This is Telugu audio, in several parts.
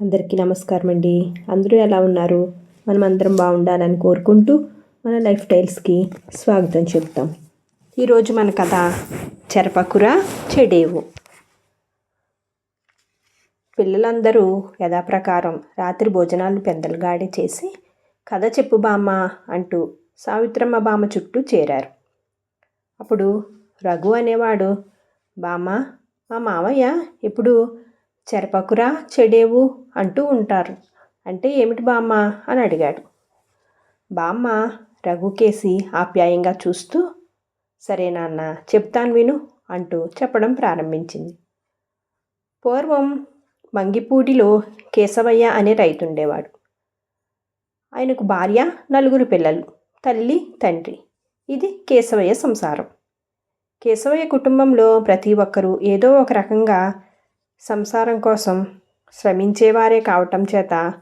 అందరికీ నమస్కారం అండి అందరూ ఎలా ఉన్నారు? మనం అందరం బాగుండాలని కోరుకుంటూ మన లైఫ్ స్టైల్స్కి స్వాగతం చెప్తాం. ఈరోజు మన కథ చెరపకుర చెడేవు. పిల్లలందరూ యథాప్రకారం రాత్రి భోజనాలు పెందలుగాడి చేసి కథ చెప్పు బామ్మ అంటూ సావిత్రమ్మ బామ్మ చుట్టూ చేరారు. అప్పుడు రఘు అనేవాడు బామ్మ మా మామయ్య ఇప్పుడు చెరపకురా చెడేవు అంటూ ఉంటారు. అంటే ఏమిటి బామ్మ? అని అడిగాడు. బామ్మ రఘుకేసి ఆప్యాయంగా చూస్తూ సరే నాన్న చెప్తాను విను అంటూ చెప్పడం ప్రారంభించింది. పూర్వం మంగిపూడిలో కేశవయ్య అనే రైతుండేవాడు ఆయనకు భార్య నలుగురు పిల్లలు తల్లి తండ్రి. ఇది కేశవయ్య సంసారం. కేశవయ్య కుటుంబంలో ప్రతి ఒక్కరూ ఏదో ఒక రకంగా సంసారం కోసం శ్రమించేవారే కావటం చేత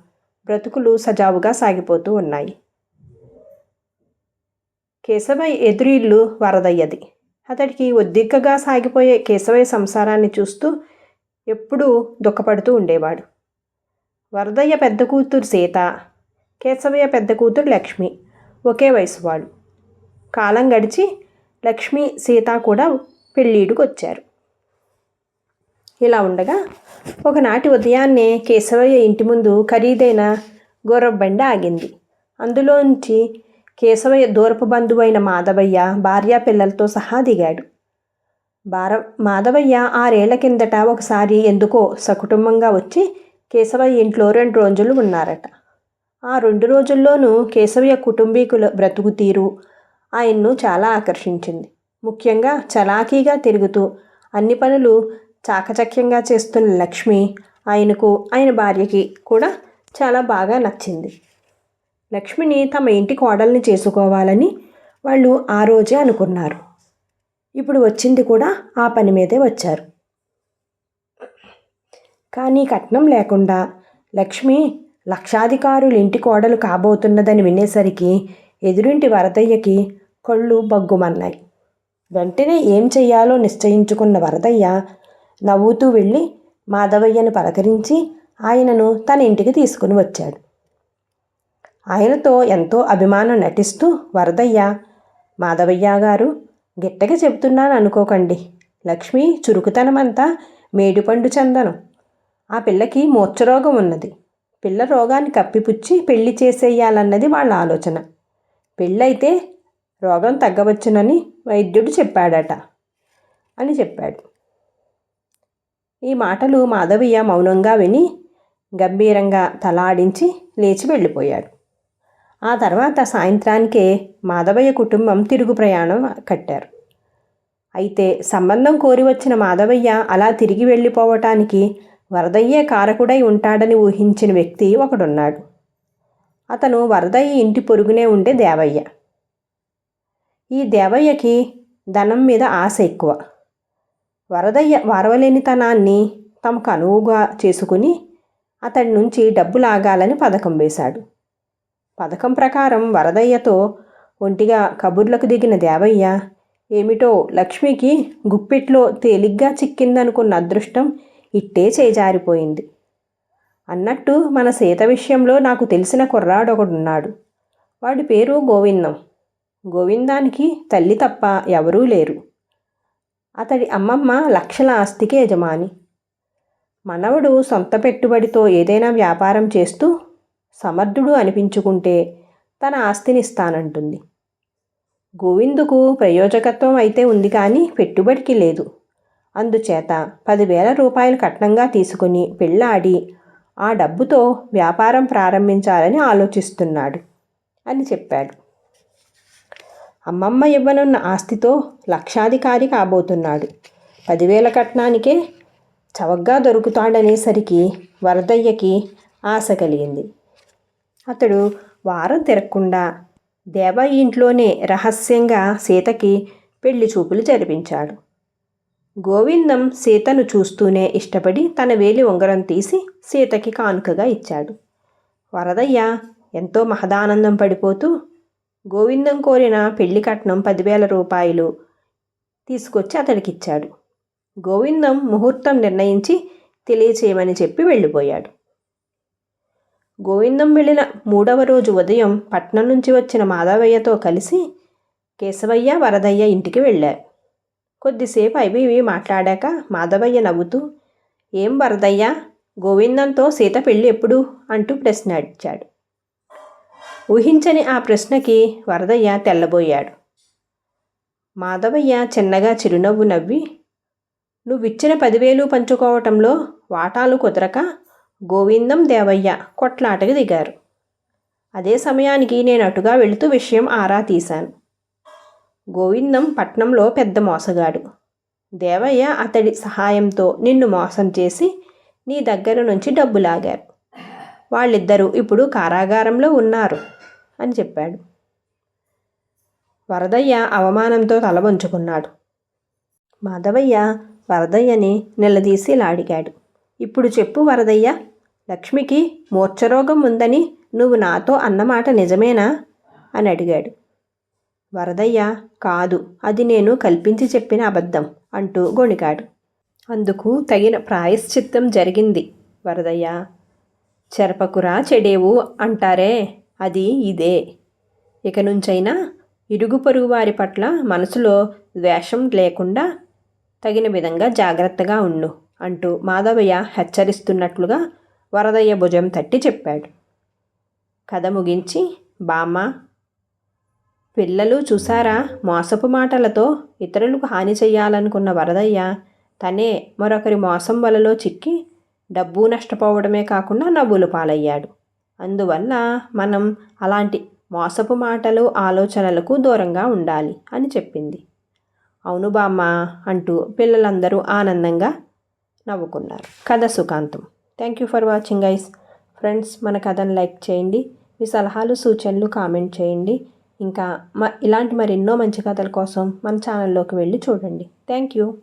బ్రతుకులు సజావుగా సాగిపోతూ ఉన్నాయి. కేశవయ్య ఎదురు ఇల్లు వరదయ్యది. అతడికి ఒద్దిక్కగా సాగిపోయే కేశవయ్య సంసారాన్ని చూస్తూ ఎప్పుడూ దుఃఖపడుతూ ఉండేవాడు. వరదయ్య పెద్ద కూతురు సీత కేశవయ్య పెద్ద కూతురు లక్ష్మి ఒకే వయసు వాళ్ళు కాలం గడిచి లక్ష్మి సీత కూడా పెళ్ళీడుకొచ్చారు ఇలా ఉండగా ఒకనాటి ఉదయాన్నే కేశవయ్య ఇంటి ముందు ఖరీదైన గుర్రబండి ఆగింది. అందులోంచి కేశవయ్య దూరపు బంధువైన మాధవయ్య భార్యా పిల్లలతో సహా దిగాడు. భార మాధవయ్య ఆరేళ్ళ కిందట ఒకసారి ఎందుకో సకుటుంబంగా వచ్చి కేశవయ్య ఇంట్లో రెండు రోజులు ఉన్నారట. ఆ రెండు రోజుల్లోనూ కేశవయ్య కుటుంబీకుల బ్రతుకు తీరు ఆయన్ను చాలా ఆకర్షించింది. ముఖ్యంగా చలాకీగా తిరుగుతూ అన్ని పనులు చాకచక్యంగా చేస్తున్న లక్ష్మి ఆయనకు ఆయన భార్యకి కూడా చాలా బాగా నచ్చింది. లక్ష్మిని తమ ఇంటి కోడల్ని చేసుకోవాలని వాళ్ళు ఆ రోజే అనుకున్నారు. ఇప్పుడు వచ్చింది కూడా ఆ పని మీదే వచ్చారు. కానీ కట్నం లేకుండా లక్ష్మి లక్షాధికారులు ఇంటి కోడలు కాబోతున్నదని వినేసరికి ఎదురింటి వరదయ్యకి కళ్ళు బగ్గుమన్నాయి. వెంటనే ఏం చెయ్యాలో నిశ్చయించుకున్న వరదయ్య నవ్వుతూ వెళ్ళి మాధవయ్యను పలకరించి ఆయనను తన ఇంటికి తీసుకుని వచ్చాడు. ఆయనతో ఎంతో అభిమానం నటిస్తూ వరదయ్య మాధవయ్య గారు గిట్టగా చెబుతున్నాను అనుకోకండి. లక్ష్మి చురుకుతనమంతా మేడిపండు చందనం. ఆ పిల్లకి మూర్ఛరోగం ఉన్నది. పిల్ల రోగాన్ని కప్పిపుచ్చి పెళ్ళి చేసేయాలన్నది వాళ్ళ ఆలోచన. పెళ్ళైతే రోగం తగ్గవచ్చునని వైద్యుడు చెప్పాడట అని చెప్పాడు. ఈ మాటలు మాధవయ్య మౌనంగా విని గంభీరంగా తలాడించి లేచి వెళ్ళిపోయాడు. ఆ తర్వాత సాయంత్రానికే మాధవయ్య కుటుంబం తిరుగు ప్రయాణం కట్టారు. అయితే సంబంధం కోరి వచ్చిన మాధవయ్య అలా తిరిగి వెళ్ళిపోవటానికి వరదయ్యే కారకుడై ఉంటాడని ఊహించిన వ్యక్తి ఒకడున్నాడు. అతను వరదయ్య ఇంటి పొరుగునే ఉండే దేవయ్య. ఈ దేవయ్యకి ధనం మీద ఆశ ఎక్కువ. వరదయ్య వరవలేనితనాన్ని తమకు అనువుగా చేసుకుని అతడి నుంచి డబ్బు లాగాలని పథకం వేశాడు. పథకం ప్రకారం వరదయ్యతో ఒంటిగా కబుర్లకు దిగిన దేవయ్య ఏమిటో లక్ష్మికి గుప్పెట్లో తేలిగ్గా చిక్కిందనుకున్న అదృష్టం ఇట్టే చేజారిపోయింది. అన్నట్టు మన సీత విషయంలో నాకు తెలిసిన కుర్రాడొకడున్నాడు. వాడి పేరు గోవిందం. గోవిందానికి తల్లి తప్ప ఎవరూ లేరు. అతడి అమ్మమ్మ లక్షల ఆస్తికి యజమాని. మనవడు సొంత పెట్టుబడితో ఏదైనా వ్యాపారం చేస్తూ సమర్థుడు అనిపించుకుంటే తన ఆస్తిని ఇస్తానంటుంది గోవిందుకు ప్రయోజకత్వం అయితే ఉంది కానీ పెట్టుబడికి లేదు. అందుచేత పదివేల రూపాయలు కట్నంగా తీసుకుని పెళ్ళాడి ఆ డబ్బుతో వ్యాపారం ప్రారంభించాలని ఆలోచిస్తున్నాడు అని చెప్పాడు. అమ్మమ్మ ఇవ్వనున్న ఆస్తితో లక్షాధికారి కాబోతున్నాడు. పదివేల కట్నానికే చవగ్గా దొరుకుతాడనేసరికి వరదయ్యకి ఆశ కలిగింది. అతడు వారం తిరగకుండా దేవ ఇంట్లోనే రహస్యంగా సీతకి పెళ్ళి చూపులు జరిపించాడు. గోవిందం సీతను చూస్తూనే ఇష్టపడి తన వేలి ఉంగరం తీసి సీతకి కానుకగా ఇచ్చాడు. వరదయ్య ఎంతో మహదానందం పడిపోతూ గోవిందం కోరిన పెళ్ళి కట్నం పదివేల రూపాయలు తీసుకొచ్చి అతడికిచ్చాడు గోవిందం ముహూర్తం నిర్ణయించి తెలియచేయమని చెప్పి వెళ్ళిపోయాడు. గోవిందం వెళ్ళిన మూడవ రోజు ఉదయం పట్నం నుంచి వచ్చిన మాధవయ్యతో కలిసి కేశవయ్య వరదయ్య ఇంటికి వెళ్ళారు. కొద్దిసేపు అవి ఇవి మాట్లాడాక మాధవయ్య నవ్వుతూ ఏం వరదయ్య గోవిందంతో సీత పెళ్ళి ఎప్పుడు? అంటూ ప్రశ్న అడిచాడు. ఊహించని ఆ ప్రశ్నకి వరదయ్య తెల్లబోయాడు. మాధవయ్య చిన్నగా చిరునవ్వు నవ్వి నువ్విచ్చిన పదివేలు పంచుకోవటంలో వాటాలు కుదరక గోవిందం దేవయ్య కొట్లాటకు దిగారు. అదే సమయానికి నేను అటుగా వెళుతూ విషయం ఆరా తీశాను. గోవిందం పట్నంలో పెద్ద మోసగాడు. దేవయ్య అతడి సహాయంతో నిన్ను మోసం చేసి నీ దగ్గర నుంచి డబ్బు లాగారు వాళ్ళిద్దరూ ఇప్పుడు కారాగారంలో ఉన్నారు. అని చెప్పాడు. వరదయ్య అవమానంతో తల వంచుకున్నాడు. మాధవయ్య వరదయ్యని నిలదీసి లాడిగాడు. ఇప్పుడు చెప్పు వరదయ్య లక్ష్మికి మూర్ఛరోగం ఉందని నువ్వు నాతో అన్నమాట నిజమేనా? అని అడిగాడు. వరదయ్య కాదు అది నేను కల్పించి చెప్పిన అబద్ధం అంటూ గొణికాడు. అందుకు తగిన ప్రాయశ్చిత్తం జరిగింది వరదయ్య. చెరపకురా చెడేవు అంటారే? అది ఇదే. ఇక నుంచైనా ఇరుగు పొరుగు వారి పట్ల మనసులో ద్వేషం లేకుండా తగిన విధంగా జాగ్రత్తగా ఉండు అంటూ మాధవయ్య హెచ్చరిస్తున్నట్లుగా వరదయ్య భుజం తట్టి చెప్పాడు. కథ ముగించి బామ్మ పిల్లలు చూసారా? మోసపు మాటలతో ఇతరులకు హాని చేయాలనుకున్న వరదయ్య తనే మరొకరి మోసం వలలో చిక్కి డబ్బు నష్టపోవడమే కాకుండా నవ్వులు పాలయ్యాడు. అందువల్ల మనం అలాంటి మోసపు మాటలు ఆలోచనలకు దూరంగా ఉండాలి అని చెప్పింది. అవును బామ్మ అంటూ పిల్లలందరూ ఆనందంగా నవ్వుకున్నారు. కథ సుఖాంతం. Thank you for watching guys friends మన కథను లైక్ చేయండి. మీ సలహాలు సూచనలు కామెంట్ చేయండి. ఇంకా మ ఇలాంటి మరెన్నో మంచి కథల కోసం మన ఛానల్లోకి వెళ్ళి చూడండి. Thank you